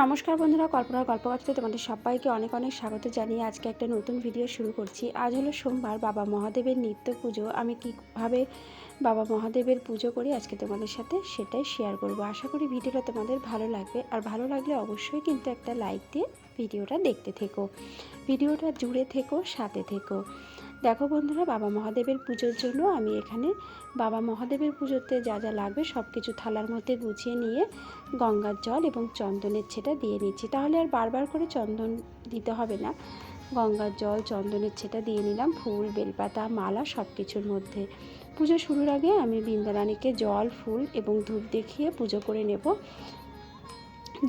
নমস্কার বন্ধুরা কল্পনার গল্পগাছতে তোমাদের সবাইকে অনেক অনেক স্বাগত জানিয়ে আজকে একটা নতুন ভিডিও শুরু করছি। আজ হলো সোমবার, বাবা মহাদেবের নিত্য পুজো। আমি কীভাবে বাবা মহাদেবের পুজো করি আজকে তোমাদের সাথে সেটাই শেয়ার করব। আশা করি ভিডিওটা তোমাদের ভালো লাগবে। আর ভালো লাগলে অবশ্যই কিন্তু একটা লাইক দিয়ে ভিডিওটা দেখতে থেকো। ভিডিওটা জুড়ে থেকো, সাথে থেকো। দেখো বন্ধুরা, বাবা মহাদেবের পুজোর জন্য আমি এখানে বাবা মহাদেবের পুজোতে যা যা লাগবে সব কিছু থালার মধ্যে গুছিয়ে নিয়ে গঙ্গার জল এবং চন্দনের ছেটা দিয়ে নিচ্ছি। তাহলে আর বারবার করে চন্দন দিতে হবে না। গঙ্গার জল, চন্দনের ছেটা দিয়ে নিলাম, ফুল, বেলপাতা, মালা সব কিছুর মধ্যে। পুজো শুরুর আগে আমি বৃন্দারানীকে জল, ফুল এবং ধূপ দেখিয়ে পুজো করে নেব।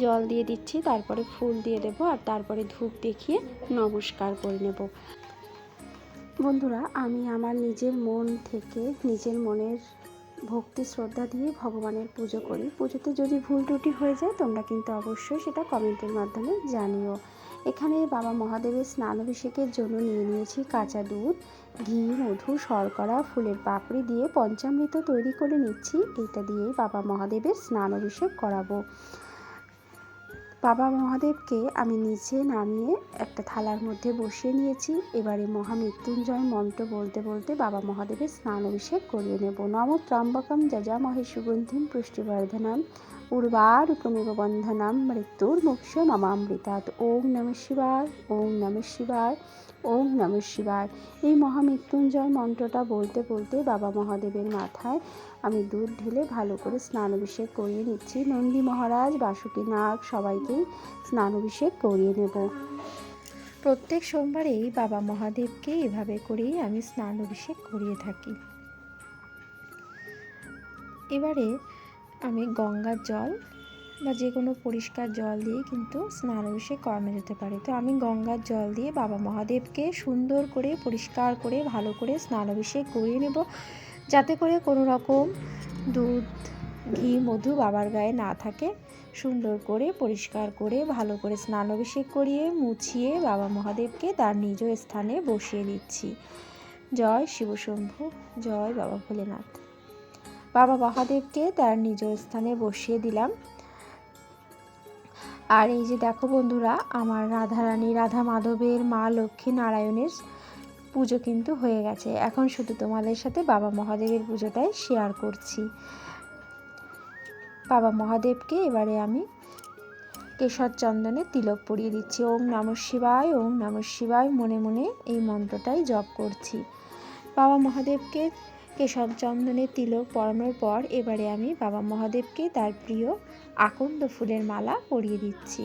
জল দিয়ে দিচ্ছি, তারপরে ফুল দিয়ে দেব আর তারপরে ধূপ দেখিয়ে নমস্কার করে নেব। বন্ধুরা, আমি আমার নিজের মন থেকে নিজের মনের ভক্তি, শ্রদ্ধা দিয়ে ভগবানের পুজো করি। পুজোতে যদি ভুল ত্রুটি হয়ে যায়, তোমরা কিন্তু অবশ্যই সেটা কমেন্টের মাধ্যমে জানিও। এখানে বাবা মহাদেবের স্নান অভিষেকের জন্য নিয়ে নিয়েছি কাঁচা দুধ, ঘি, মধু, শর্করা, ফুলের পাপড়ি দিয়ে পঞ্চামৃত তৈরি করে নিচ্ছি। এটা দিয়েই বাবা মহাদেবের স্নান অভিষেক করাবো। বাবা মহাদেবকে আমি নিচে নামিয়ে একটা থালার মধ্যে বসিয়ে নিয়েছি। এবারে মহামৃত্যুঞ্জয় মন্ত্র বলতে বলতে বাবা মহাদেবের স্নান অভিষেক করিয়ে নেব। নম যা মহেশগুন্ধিন সুগন্ধিম পুষ্টিবর্ধনম। উর্বারুকমেব বন্ধনাম মৃত্যুর মোক্ষ মমামৃতাৎ ওম নম শিবায় ওম নম শিবায় ওম নম শিবায় এই মহামৃত্যুঞ্জয় মন্ত্রটা বলতে বলতে বাবা মহাদেবের মাথায় আমি দুধ ঢেলে ভালো করে স্নান অভিষেক করিয়ে নিচ্ছি। নন্দী মহারাজ, বাসুকী নাগ, সবাইকেই স্নান অভিষেক করিয়ে নেব। প্রত্যেক সোমবারেই বাবা মহাদেবকে এভাবে করেই আমি স্নান অভিষেক করিয়ে থাকি। এবারে আমি গঙ্গার জল বা যে কোনো পরিষ্কার জল দিয়ে কিন্তু স্নান অভিষেক করানো যেতে পারে। তো আমি গঙ্গার জল দিয়ে বাবা মহাদেবকে সুন্দর করে, পরিষ্কার করে, ভালো করে স্নান অভিষেক করিয়ে নেব। যাতে করে কোনো রকম দুধ, ঘি, মধু বাবার গায়ে না থাকে। সুন্দর করে, পরিষ্কার করে, ভালো করে স্নান অভিষেক করিয়ে, মুছিয়ে বাবা মহাদেবকে তার নিজ স্থানে বসিয়ে দিচ্ছি। জয় শিবশম্ভু, জয় বাবা ভোলেনাথ। বাবা মহাদেবকে তার নিজ স্থানে বসিয়ে দিলাম। আর এই যে দেখো বন্ধুরা, আমার রাধারানী, রাধা মাধবের মা লক্ষ্মী নারায়ণের পুজো কিন্তু হয়ে গেছে। এখন শুধু তোমাদের সাথে বাবা মহাদেবের পুজোটাই শেয়ার করছি। বাবা মহাদেবকে এবারে আমি কেশর চন্দনে তিলক পরিয়ে দিচ্ছি। ওম নম শিবায়, ওম নম শিবায়, মনে মনে এই মন্ত্রটাই জপ করছি। বাবা মহাদেবকে কেশর চন্দনের তিলক পরানোর পর এবারে আমি বাবা মহাদেবকে তার প্রিয় আকন্দ ফুলের মালা পরিয়ে দিচ্ছি।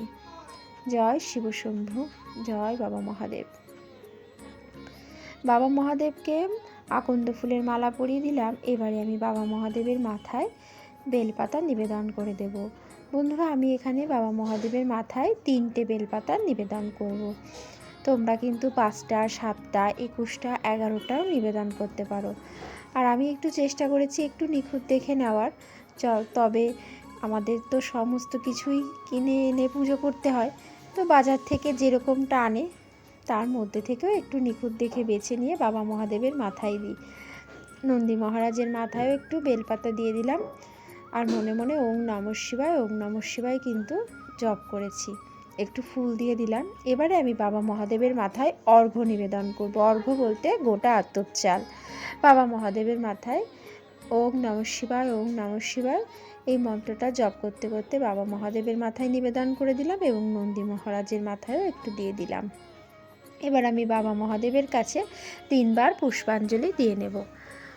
জয় শিবশম্ভু জয় বাবা মহাদেব। বাবা মহাদেবকে আকন্দ ফুলের মালা পরিয়ে দিলাম, এবারে আমি বাবা মহাদেবের মাথায় বেলপাতা নিবেদন করে দেব। বন্ধুরা, আমি এখানে বাবা মহাদেবের মাথায় তিনটে বেলপাতা নিবেদন করব। তোমরা কিন্তু পাঁচটা, সাতটা, একুশটা, এগারোটাও নিবেদন করতে পারো। আর আমি একটু চেষ্টা করেছি একটু নিখুঁত দেখে নেওয়ার। তবে আমাদের তো সমস্ত কিছুই কিনে এনে পুজো করতে হয়। তো বাজার থেকে যেরকমটা আনে, তার মধ্যে থেকেও একটু নিখুঁত দেখে বেছে নিয়ে বাবা মহাদেবের মাথায় দিই। নন্দী মহারাজের মাথায়ও একটু বেলপাতা দিয়ে দিলাম। আর মনে মনে ওং নম শিবায়, ওং নম শিবায় কিন্তু জপ করেছি। একটু ফুল দিয়ে দিলাম। এবারে আমি বাবা মহাদেবের মাথায় অর্ঘ্য নিবেদন করব। অর্ঘ্য বলতে গোটা আত্মর চাল বাবা মহাদেবের মাথায় ওম নম শিবায় ওং নম শিবায় এই মন্ত্রটা জপ করতে করতে বাবা মহাদেবের মাথায় নিবেদন করে দিলাম এবং নন্দী মহারাজের মাথায়ও একটু দিয়ে দিলাম। এবার আমি বাবা মহাদেবের কাছে তিনবার পুষ্পাঞ্জলি দিয়ে নেব।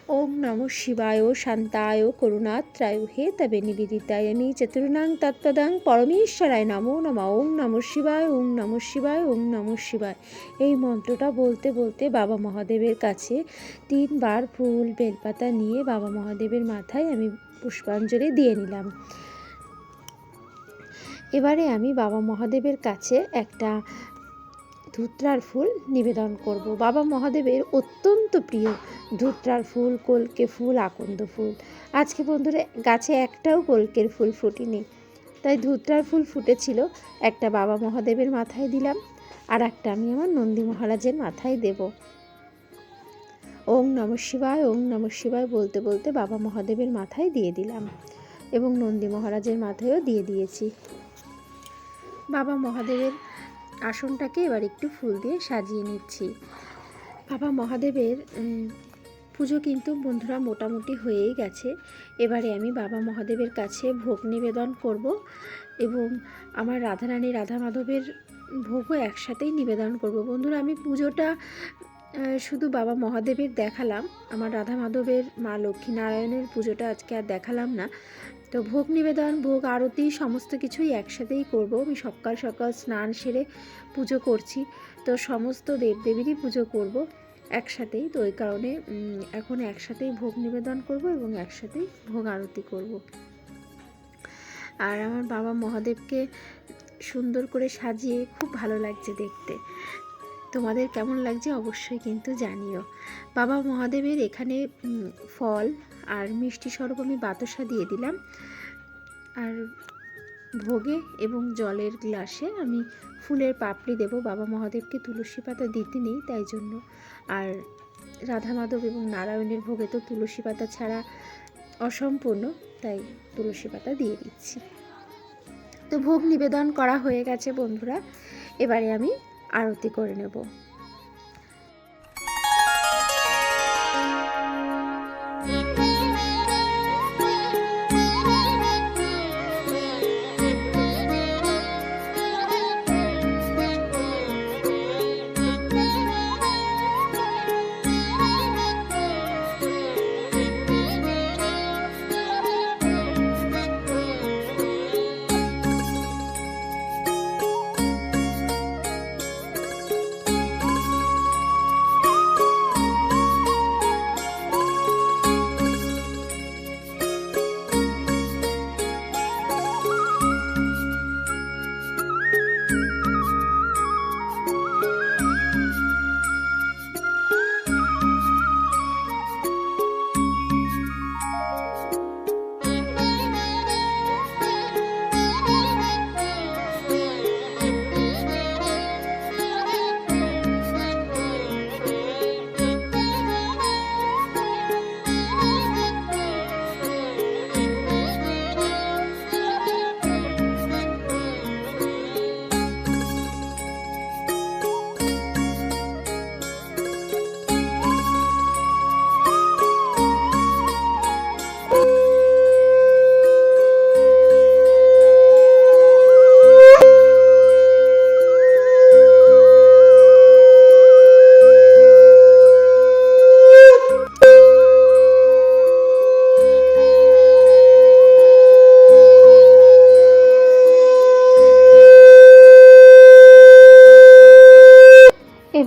ওম নম শিবায় শান্তায় করুণাত্রায় হে তবে নিবেদিতায় আমি চতুর্ণাং তত্ত্বদাং পরমেশ্বরায় নমো নম ওম নম শিবায় ওম নম শিবায় ওম নম শিবায়। এই মন্ত্রটা বলতে বলতে বাবা মহাদেবের কাছে তিনবার ফুল, বেলপাতা নিয়ে বাবা মহাদেবের মাথায় আমি পুষ্পাঞ্জলি দিয়ে নিলাম। এবারে আমি বাবা মহাদেবের কাছে একটা ধুত্রার ফুল নিবেদন করব। বাবা মহাদেবের অত্যন্ত প্রিয় ধুত্রার ফুল, কলকে ফুল, আকন্দ ফুল। আজকে বন্ধুরা, গাছে একটাও কলকের ফুল ফুটিনি। তাই ধুত্রার ফুল ফুটেছিল, একটা বাবা মহাদেবের মাথায় দিলাম আর একটা আমি আমার নন্দী মহারাজের মাথায় দেব। ওং নম শিবায়, ওং নম শিবায় বলতে বলতে বাবা মহাদেবের মাথায় দিয়ে দিলাম এবং নন্দী মহারাজের মাথায়ও দিয়ে দিয়েছি। বাবা মহাদেবের আসনটাকে এবার একটু ফুল দিয়ে সাজিয়ে নিচ্ছি। বাবা মহাদেবের পুজো কিন্তু বন্ধুরা মোটামুটি হয়েই গেছে। এবারে আমি বাবা মহাদেবের কাছে ভোগ নিবেদন করব এবং আমার রাধারানী রাধা মাধবের ভোগও একসাথেই নিবেদন করব। বন্ধুরা, আমি পুজোটা শুধু বাবা মহাদেবের দেখালাম, আমার রাধা মাধবের মা লক্ষ্মী নারায়ণের পুজোটা আজকে আর দেখালাম না। তো ভোগ নিবেদন, ভোগ আরতি, সমস্ত কিছুই একসাথেই করব। আমি সকাল সকাল স্নান সেরে পুজো করছি, তো সমস্ত দেবদেবীরই পুজো করব একসাথেই। তো ওই কারণে এখন একসাথেই ভোগ নিবেদন করব এবং একসাথেই ভোগ আরতি করব। আর আমার বাবা মহাদেবকে সুন্দর করে সাজিয়ে খুব ভালো লাগছে দেখতে। তোমাদের কেমন লাগছে অবশ্যই কিন্তু জানিও। বাবা মহাদেবের এখানে ফল আর মিষ্টি স্বরূপ আমি বাতাসা দিয়ে দিলাম। আর ভোগে এবং জলের গ্লাসে আমি ফুলের পাপড়ি দেব। বাবা মহাদেবকে তুলসী পাতা দিতে নেই তাই জন্য। আর রাধা মাধব এবং নারায়ণের ভোগে তো তুলসী পাতা ছাড়া অসম্পূর্ণ, তাই তুলসী পাতা দিয়ে দিচ্ছি। তো ভোগ নিবেদন করা হয়ে গেছে বন্ধুরা। এবারে আমি আরতি করে নেব।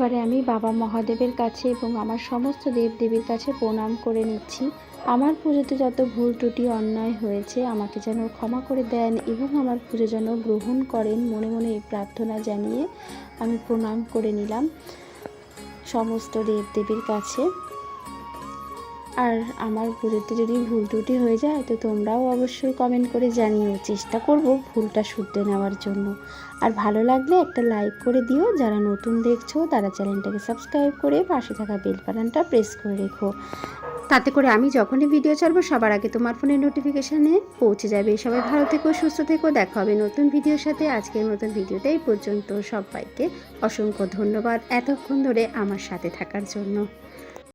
এবারে আমি বাবা মহাদেবের কাছে এবং আমার সমস্ত দেবদেবীর কাছে প্রণাম করে নিচ্ছি। আমার পুজোতে যত ভুল ত্রুটি, অন্যায় হয়েছে, আমাকে যেন ক্ষমা করে দেন এবং আমার পুজো যেন গ্রহণ করেন মনে মনে এই প্রার্থনা জানিয়ে আমি প্রণাম করে নিলাম সমস্ত দেবদেবীর কাছে। আর আমার পুজোতে যদি ভুল ত্রুটি হয়ে যায়, তো তোমরাও অবশ্যই কমেন্ট করে জানিও। চেষ্টা করব ভুলটা শুধরে নেওয়ার জন্য। আর ভালো লাগলে একটা লাইক করে দিও। যারা নতুন দেখছ, তারা চ্যানেলটাকে সাবস্ক্রাইব করে পাশে থাকা বেল বাটনটা প্রেস করে রেখো। তাতে করে আমি যখনই ভিডিও ছাড়বো, সবার আগে তোমার ফোনে নোটিফিকেশানে পৌঁছে যাবে। সবাই ভালো থেকো, সুস্থ থেকো। দেখা হবে নতুন ভিডিওর সাথে। আজকের মতন ভিডিওটাই পর্যন্ত। সবাইকে অসংখ্য ধন্যবাদ এতক্ষণ ধরে আমার সাথে থাকার জন্য।